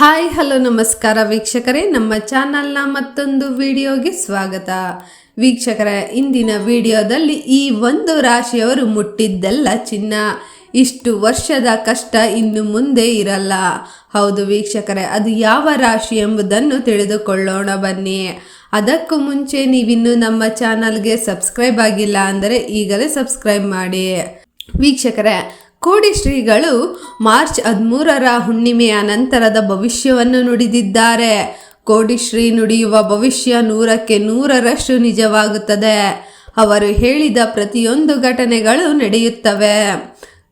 Hi, hello, ನಮಸ್ಕಾರ ವೀಕ್ಷಕರೇ. ನಮ್ಮ ಚಾನಲ್ನ ಮತ್ತೊಂದು ವಿಡಿಯೋಗೆ ಸ್ವಾಗತ. ವೀಕ್ಷಕರೇ, ಇಂದಿನ ವಿಡಿಯೋದಲ್ಲಿ ಈ ಒಂದು ರಾಶಿಯವರು ಮುಟ್ಟಿದ್ದೆಲ್ಲ ಚಿನ್ನ. ಇಷ್ಟು ವರ್ಷದ ಕಷ್ಟ ಇನ್ನು ಮುಂದೆ ಇರಲ್ಲ. ಹೌದು ವೀಕ್ಷಕರೇ, ಅದು ಯಾವ ರಾಶಿ ಎಂಬುದನ್ನು ತಿಳಿದುಕೊಳ್ಳೋಣ ಬನ್ನಿ. ಅದಕ್ಕೂ ಮುಂಚೆ ನೀವಿನ್ನೂ ನಮ್ಮ ಚಾನಲ್ಗೆ ಸಬ್ಸ್ಕ್ರೈಬ್ ಆಗಿಲ್ಲ ಅಂದರೆ ಈಗಲೇ ಸಬ್ಸ್ಕ್ರೈಬ್ ಮಾಡಿ. ವೀಕ್ಷಕರೇ ಕೋಡಿ ಶ್ರೀಗಳು ಮಾರ್ಚ್ ಹದಿಮೂರರ ಹುಣ್ಣಿಮೆಯ ನಂತರದ ಭವಿಷ್ಯವನ್ನು ನುಡಿದಿದ್ದಾರೆ. ಕೋಡಿ ಶ್ರೀ ನುಡಿಯುವ ಭವಿಷ್ಯ ನೂರಕ್ಕೆ ನೂರರಷ್ಟು ನಿಜವಾಗುತ್ತದೆ. ಅವರು ಹೇಳಿದ ಪ್ರತಿಯೊಂದು ಘಟನೆಗಳು ನಡೆಯುತ್ತವೆ.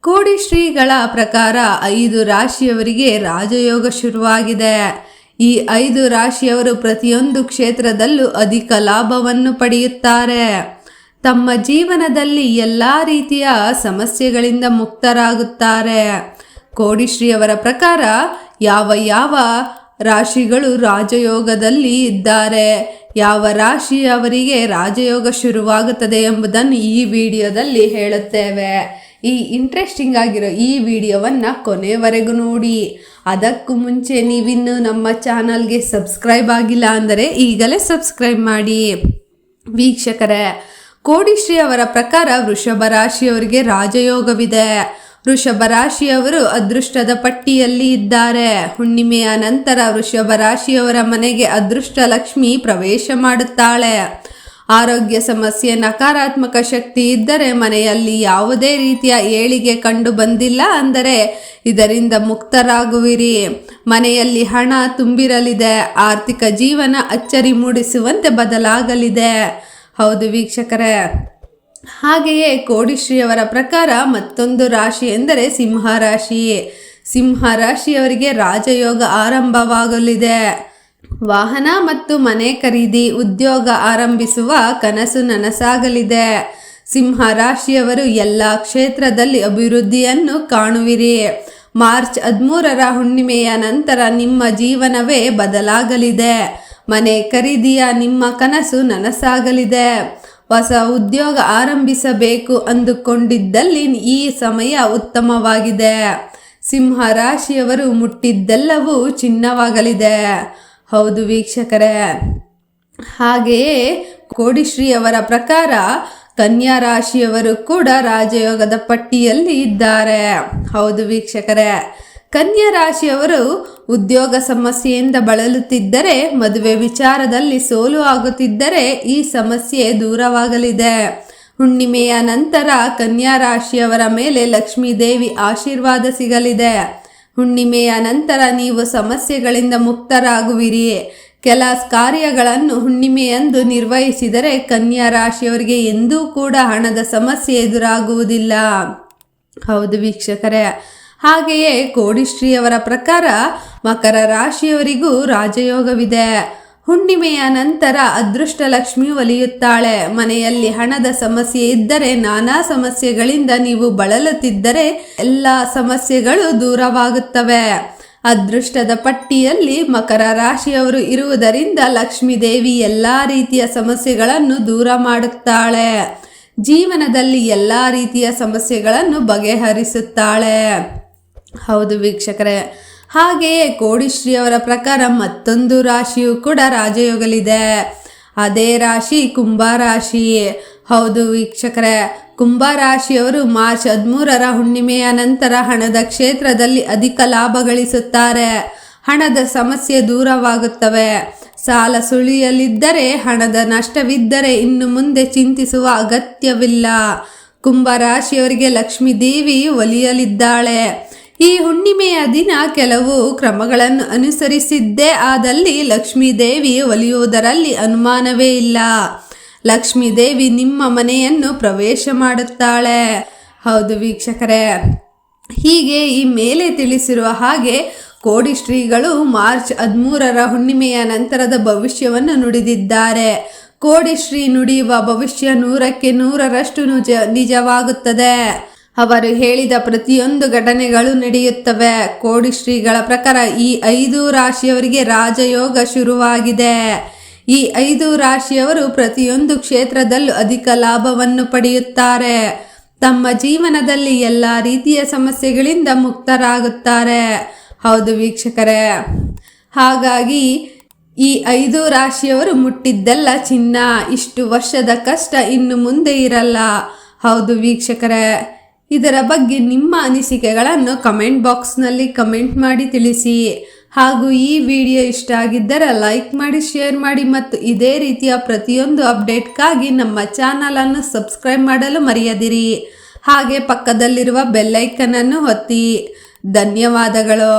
ಕೋಡಿ ಶ್ರೀಗಳ ಪ್ರಕಾರ ಐದು ರಾಶಿಯವರಿಗೆ ರಾಜಯೋಗ ಶುರುವಾಗಿದೆ. ಈ ಐದು ರಾಶಿಯವರು ಪ್ರತಿಯೊಂದು ಕ್ಷೇತ್ರದಲ್ಲೂ ಅಧಿಕ ಲಾಭವನ್ನು ಪಡೆಯುತ್ತಾರೆ. ತಮ್ಮ ಜೀವನದಲ್ಲಿ ಎಲ್ಲ ರೀತಿಯ ಸಮಸ್ಯೆಗಳಿಂದ ಮುಕ್ತರಾಗುತ್ತಾರೆ. ಕೋಡಿಶ್ರೀಯವರ ಪ್ರಕಾರ ಯಾವ ಯಾವ ರಾಶಿಗಳು ರಾಜಯೋಗದಲ್ಲಿ ಇದ್ದಾರೆ, ಯಾವ ರಾಶಿ ಅವರಿಗೆ ರಾಜಯೋಗ ಶುರುವಾಗುತ್ತದೆ ಎಂಬುದನ್ನು ಈ ವಿಡಿಯೋದಲ್ಲಿ ಹೇಳುತ್ತೇವೆ. ಈ ಇಂಟ್ರೆಸ್ಟಿಂಗ್ ಆಗಿರೋ ಈ ವಿಡಿಯೋವನ್ನು ಕೊನೆವರೆಗೂ ನೋಡಿ. ಅದಕ್ಕೂ ಮುಂಚೆ ನೀವಿನ್ನು ನಮ್ಮ ಚಾನಲ್ಗೆ ಸಬ್ಸ್ಕ್ರೈಬ್ ಆಗಿಲ್ಲ ಅಂದರೆ ಈಗಲೇ ಸಬ್ಸ್ಕ್ರೈಬ್ ಮಾಡಿ. ವೀಕ್ಷಕರೇ ಕೋಡಿಶ್ರೀ ಅವರ ಪ್ರಕಾರ ವೃಷಭ ರಾಶಿಯವರಿಗೆ ರಾಜಯೋಗವಿದೆ. ವೃಷಭ ರಾಶಿಯವರು ಅದೃಷ್ಟದ ಪಟ್ಟಿಯಲ್ಲಿ ಇದ್ದಾರೆ. ಹುಣ್ಣಿಮೆಯ ನಂತರ ವೃಷಭ ರಾಶಿಯವರ ಮನೆಗೆ ಅದೃಷ್ಟ ಲಕ್ಷ್ಮಿ ಪ್ರವೇಶ ಮಾಡುತ್ತಾಳೆ. ಆರೋಗ್ಯ ಸಮಸ್ಯೆ, ನಕಾರಾತ್ಮಕ ಶಕ್ತಿ ಇದ್ದರೆ ಮನೆಯಲ್ಲಿ ಯಾವುದೇ ರೀತಿಯ ಏಳಿಗೆ ಕಂಡು ಬಂದಿಲ್ಲ ಅಂದರೆ ಇದರಿಂದ ಮುಕ್ತರಾಗುವಿರಿ. ಮನೆಯಲ್ಲಿ ಹಣ ತುಂಬಿರಲಿದೆ. ಆರ್ಥಿಕ ಜೀವನ ಅಚ್ಚರಿ ಮೂಡಿಸುವಂತೆ ಬದಲಾಗಲಿದೆ. ಹೌದು ವೀಕ್ಷಕರೇ. ಹಾಗೆಯೇ ಕೋಡಿಶ್ರೀಯವರ ಪ್ರಕಾರ ಮತ್ತೊಂದು ರಾಶಿ ಎಂದರೆ ಸಿಂಹ ರಾಶಿಯೇ ಸಿಂಹ ರಾಶಿಯವರಿಗೆ ರಾಜಯೋಗ ಆರಂಭವಾಗಲಿದೆ. ವಾಹನ ಮತ್ತು ಮನೆ ಖರೀದಿ, ಉದ್ಯೋಗ ಆರಂಭಿಸುವ ಕನಸು ನನಸಾಗಲಿದೆ. ಸಿಂಹ ರಾಶಿಯವರು ಎಲ್ಲ ಕ್ಷೇತ್ರದಲ್ಲಿ ಅಭಿವೃದ್ಧಿಯನ್ನು ಕಾಣುವಿರಿ. ಮಾರ್ಚ್ ಹದಿಮೂರರ ಹುಣ್ಣಿಮೆಯ ನಂತರ ನಿಮ್ಮ ಜೀವನವೇ ಬದಲಾಗಲಿದೆ. ಮನೆ ಖರೀದಿಯ ನಿಮ್ಮ ಕನಸು ನನಸಾಗಲಿದೆ. ಹೊಸ ಉದ್ಯೋಗ ಆರಂಭಿಸಬೇಕು ಅಂದುಕೊಂಡಿದ್ದಲ್ಲಿ ಈ ಸಮಯ ಉತ್ತಮವಾಗಿದೆ. ಸಿಂಹ ರಾಶಿಯವರು ಮುಟ್ಟಿದ್ದೆಲ್ಲವೂ ಚಿನ್ನವಾಗಲಿದೆ. ಹೌದು ವೀಕ್ಷಕರೇ. ಹಾಗೆಯೇ ಕೋಡಿಶ್ರೀಯವರ ಪ್ರಕಾರ ಕನ್ಯಾ ರಾಶಿಯವರು ಕೂಡ ರಾಜಯೋಗದ ಪಟ್ಟಿಯಲ್ಲಿ ಇದ್ದಾರೆ. ಹೌದು ವೀಕ್ಷಕರೇ. ಕನ್ಯಾ ರಾಶಿಯವರು ಉದ್ಯೋಗ ಸಮಸ್ಯೆಯಿಂದ ಬಳಲುತ್ತಿದ್ದರೆ, ಮದುವೆ ವಿಚಾರದಲ್ಲಿ ಸೋಲು ಆಗುತ್ತಿದ್ದರೆ ಈ ಸಮಸ್ಯೆ ದೂರವಾಗಲಿದೆ. ಹುಣ್ಣಿಮೆಯ ನಂತರ ಕನ್ಯಾ ರಾಶಿಯವರ ಮೇಲೆ ಲಕ್ಷ್ಮೀದೇವಿ ಆಶೀರ್ವಾದ ಸಿಗಲಿದೆ. ಹುಣ್ಣಿಮೆಯ ನಂತರ ನೀವು ಸಮಸ್ಯೆಗಳಿಂದ ಮುಕ್ತರಾಗುವಿರಿ. ಕೆಲ ಕಾರ್ಯಗಳನ್ನು ಹುಣ್ಣಿಮೆಯಂದು ನಿರ್ವಹಿಸಿದರೆ ಕನ್ಯಾ ರಾಶಿಯವರಿಗೆ ಎಂದೂ ಕೂಡ ಹಣದ ಸಮಸ್ಯೆ ಎದುರಾಗುವುದಿಲ್ಲ. ಹೌದು ವೀಕ್ಷಕರೇ ಹಾಗೆಯೇ ಕೋಡಿಶ್ರೀಯವರ ಪ್ರಕಾರ ಮಕರ ರಾಶಿಯವರಿಗೂ ರಾಜಯೋಗವಿದೆ. ಹುಣ್ಣಿಮೆಯ ನಂತರ ಅದೃಷ್ಟ ಲಕ್ಷ್ಮಿ ಒಲಿಯುತ್ತಾಳೆ. ಮನೆಯಲ್ಲಿ ಹಣದ ಸಮಸ್ಯೆ ಇದ್ದರೆ ನಾನಾ ಸಮಸ್ಯೆಗಳಿಂದ ನೀವು ಬಳಲುತ್ತಿದ್ದರೆ ಎಲ್ಲ ಸಮಸ್ಯೆಗಳು ದೂರವಾಗುತ್ತವೆ. ಅದೃಷ್ಟದ ಪಟ್ಟಿಯಲ್ಲಿ ಮಕರ ರಾಶಿಯವರು ಇರುವುದರಿಂದ ಲಕ್ಷ್ಮೀ ದೇವಿ ಎಲ್ಲ ರೀತಿಯ ಸಮಸ್ಯೆಗಳನ್ನು ದೂರ ಮಾಡುತ್ತಾಳೆ. ಜೀವನದಲ್ಲಿ ಎಲ್ಲ ರೀತಿಯ ಸಮಸ್ಯೆಗಳನ್ನು ಬಗೆಹರಿಸುತ್ತಾಳೆ. ಹೌದು ವೀಕ್ಷಕರೇ. ಹಾಗೆಯೇ ಕೋಡಿಶ್ರೀಯವರ ಪ್ರಕಾರ ಮತ್ತೊಂದು ರಾಶಿಯು ಕೂಡ ರಾಜಯೋಗಲಿದೆ. ಅದೇ ರಾಶಿ ಕುಂಭ ರಾಶಿ. ಹೌದು ವೀಕ್ಷಕರೇ, ಕುಂಭ ರಾಶಿಯವರು ಮಾರ್ಚ್ ಹದಿಮೂರರ ಹುಣ್ಣಿಮೆಯ ನಂತರ ಹಣದ ಕ್ಷೇತ್ರದಲ್ಲಿ ಅಧಿಕ ಲಾಭ ಗಳಿಸುತ್ತಾರೆ. ಹಣದ ಸಮಸ್ಯೆ ದೂರವಾಗುತ್ತವೆ. ಸಾಲ ಸುಳಿಯಲಿದ್ದರೆ ಹಣದ ನಷ್ಟವಿದ್ದರೆ ಇನ್ನು ಮುಂದೆ ಚಿಂತಿಸುವ ಅಗತ್ಯವಿಲ್ಲ. ಕುಂಭ ರಾಶಿಯವರಿಗೆ ಲಕ್ಷ್ಮೀ ದೇವಿ ಒಲಿಯಲಿದ್ದಾಳೆ. ಈ ಹುಣ್ಣಿಮೆಯ ದಿನ ಕೆಲವು ಕ್ರಮಗಳನ್ನು ಅನುಸರಿಸಿದ್ದೇ ಆದಲ್ಲಿ ಲಕ್ಷ್ಮೀದೇವಿ ಒಲಿಯುವುದರಲ್ಲಿ ಅನುಮಾನವೇ ಇಲ್ಲ. ಲಕ್ಷ್ಮೀದೇವಿ ನಿಮ್ಮ ಮನೆಯನ್ನು ಪ್ರವೇಶ ಮಾಡುತ್ತಾಳೆ. ಹೌದು ವೀಕ್ಷಕರೇ. ಹೀಗೆ ಈ ಮೇಲೆ ತಿಳಿಸಿರುವ ಹಾಗೆ ಕೋಡಿ ಶ್ರೀಗಳು ಮಾರ್ಚ್ ಹದಿಮೂರರ ಹುಣ್ಣಿಮೆಯ ನಂತರದ ಭವಿಷ್ಯವನ್ನು ನುಡಿದಿದ್ದಾರೆ. ಕೋಡಿ ಶ್ರೀ ನುಡಿಯುವ ಭವಿಷ್ಯ ನೂರಕ್ಕೆ ನೂರರಷ್ಟು ನಿಜ ನಿಜವಾಗುತ್ತದೆ. ಅವರು ಹೇಳಿದ ಪ್ರತಿಯೊಂದು ಘಟನೆಗಳು ನಡೆಯುತ್ತವೆ. ಕೋಡಿ ಶ್ರೀಗಳ ಪ್ರಕಾರ ಈ ಐದು ರಾಶಿಯವರಿಗೆ ರಾಜಯೋಗ ಶುರುವಾಗಿದೆ. ಈ ಐದು ರಾಶಿಯವರು ಪ್ರತಿಯೊಂದು ಕ್ಷೇತ್ರದಲ್ಲೂ ಅಧಿಕ ಲಾಭವನ್ನು ಪಡೆಯುತ್ತಾರೆ. ತಮ್ಮ ಜೀವನದಲ್ಲಿ ಎಲ್ಲ ರೀತಿಯ ಸಮಸ್ಯೆಗಳಿಂದ ಮುಕ್ತರಾಗುತ್ತಾರೆ. ಹೌದು ವೀಕ್ಷಕರೇ. ಹಾಗಾಗಿ ಈ ಐದು ರಾಶಿಯವರು ಮುಟ್ಟಿದ್ದೆಲ್ಲ ಚಿನ್ನ. ಇಷ್ಟು ವರ್ಷದ ಕಷ್ಟ ಇನ್ನು ಮುಂದೆ ಇರಲ್ಲ. ಹೌದು ವೀಕ್ಷಕರೇ. ಇದರ ಬಗ್ಗೆ ನಿಮ್ಮ ಅನಿಸಿಕೆಗಳನ್ನು ಕಮೆಂಟ್ ಬಾಕ್ಸ್ನಲ್ಲಿ ಕಮೆಂಟ್ ಮಾಡಿ ತಿಳಿಸಿ. ಹಾಗೂ ಈ ವಿಡಿಯೋ ಇಷ್ಟ ಆಗಿದ್ದರೆ ಲೈಕ್ ಮಾಡಿ, ಶೇರ್ ಮಾಡಿ ಮತ್ತು ಇದೇ ರೀತಿಯ ಪ್ರತಿಯೊಂದು ಅಪ್ಡೇಟ್ಗಾಗಿ ನಮ್ಮ ಚಾನಲನ್ನು ಸಬ್ಸ್ಕ್ರೈಬ್ ಮಾಡಲು ಮರೆಯದಿರಿ. ಹಾಗೆ ಪಕ್ಕದಲ್ಲಿರುವ ಬೆಲ್ಲೈಕನನ್ನು ಒತ್ತಿ. ಧನ್ಯವಾದಗಳು.